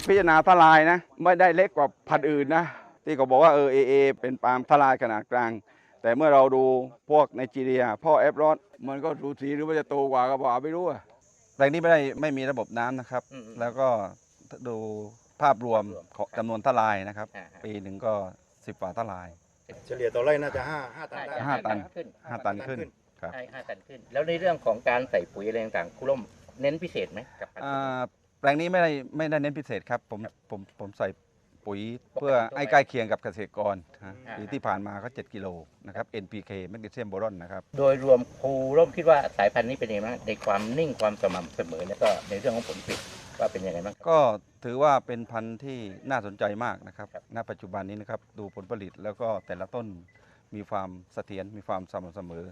มาพิจารณาทลายนะ ไม่ได้เล็กกว่าพันธุ์อื่นนะ ที่เขาบอกว่าเออเอเอเป็นปาล์มทลายขนาดกลาง แต่เมื่อเราดูพวกไนจีเรีย พ่อแอฟรอดมันก็สูสีหรือว่าจะโตกว่าก็บอกไม่รู้อะแปลงนี้ไม่ได้ไม่มีระบบน้ำนะครับอืม แล้วก็ดูภาพรวมของจำนวนทลายนะครับ อ่าฮะ ปีหนึ่งก็สิบกว่าทลาย เฉลี่ยต่อไร่น่าจะห้าห้าตันได้ ห้าตัน ขึ้นห้าตันขึ้นครับ ใช่ห้าตันขึ้น แล้วในเรื่องของการใส่ปุ๋ยอะไรต่างๆคุณร่มเน้นพิเศษไหมกับการอ่า แปลงนี้ไม่ได้ไม่ได้เน้นพิเศษครับ ผมครับผมผมใส่ปุ๋ยปกติเพื่อทั่วไปให้ใกล้เคียงกับเกษตรกรฮะอ่าปีที่ผ่านมาก็7กิโลนะครับ NPK แมกนีเซียมโบรอนนะครับ โดยรวมครูร่มคิดว่าสายพันธุ์นี้เป็นยังไงบ้างในความนิ่งความสม่ำเสมอแล้วก็ในเรื่องของผลผลิตว่าเป็นยังไงบ้างครับ ก็ถือว่าเป็นพันธุ์ที่น่าสนใจมากนะครับ ครับ ณ ปัจจุบันนี้นะครับ ดูผลผลิตแล้วก็แต่ละต้นมีความเสถียรมีความสม่ำเสมอ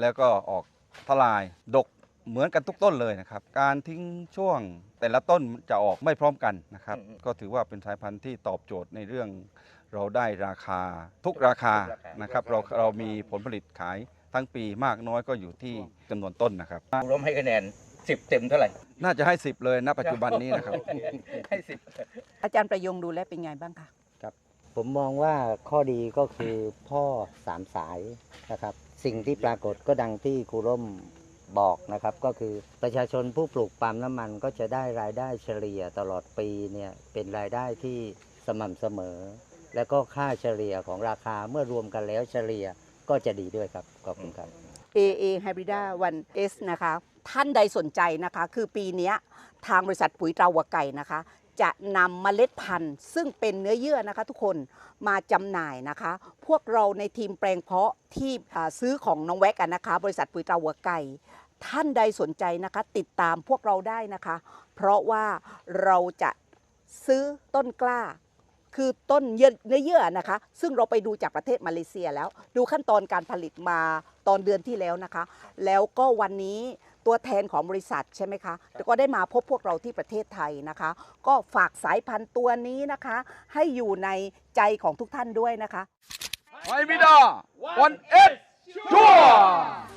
แล้วก็ออกทลายดก เหมือนกันทุกต้นเลยนะครับ การทิ้งช่วงแต่ละต้นจะออกไม่พร้อมกันนะครับอืมก็ถือว่าเป็นสายพันธุ์ที่ตอบโจทย์ในเรื่อง เราได้ราคาทุกราคาทุกราคานนะครับ เราเรามีผลผลิตขายทั้งปีมากน้อยก็อยู่ที่จำนวนต้นนะครับครูร่มให้คะแนนสิบเต็มเท่าไหร่ น่าจะให้ 10 เลยณปัจจุบันนี้นะครับ ให้สิบอาจารย์ประยงดูแลเป็นไงบ้างคะ ผมมองว่าข้อดีก็คือพ่อสามสายนะครับ สิ่งที่ปรากฏก็ดังที่ครูร่ม บอกนะครับก็คือประชาชนผู้ปลูกปาล์มน้ำมันก็จะได้รายได้เฉลี่ยตลอดปีเนี่ยเป็นรายได้ที่สม่ำเสมอ และก็ค่าเฉลี่ยของราคาเมื่อรวมกันแล้วเฉลี่ยก็จะดีด้วยครับขอบคุณครับ AA Hybrida 1S นะคะ ท่านใดสนใจนะคะ คือปีนี้ทางบริษัทปุ๋ยตราวัวไก่นะคะ จะนำเมล็ดพันธุ์ ซึ่งเป็นเนื้อเยื่อนะคะทุกคนมาจำหน่ายนะคะ พวกเราในทีมแปลงเพาะที่ซื้อของน้องแวกกันนะคะ บริษัทปุ๋ยตราวัวไก่ ท่านใดสนใจนะคะ ติดตามพวกเราได้นะคะ เพราะว่าเราจะซื้อต้นกล้า คือต้นเยื่อเนื้อเยื่อนะคะ ซึ่งเราไปดูจากประเทศมาเลเซียแล้ว ดูขั้นตอนการผลิตมาตอนเดือนที่แล้วนะคะ แล้วก็วันนี้ตัวแทนของบริษัทใช่ไหมคะแล้วก็ได้มาพบพวกเราที่ประเทศไทยนะคะ ก็ฝากสายพันธุ์ตัวนี้นะคะ ให้อยู่ในใจของทุกท่านด้วยนะคะไฮบิดาวันเอสชัว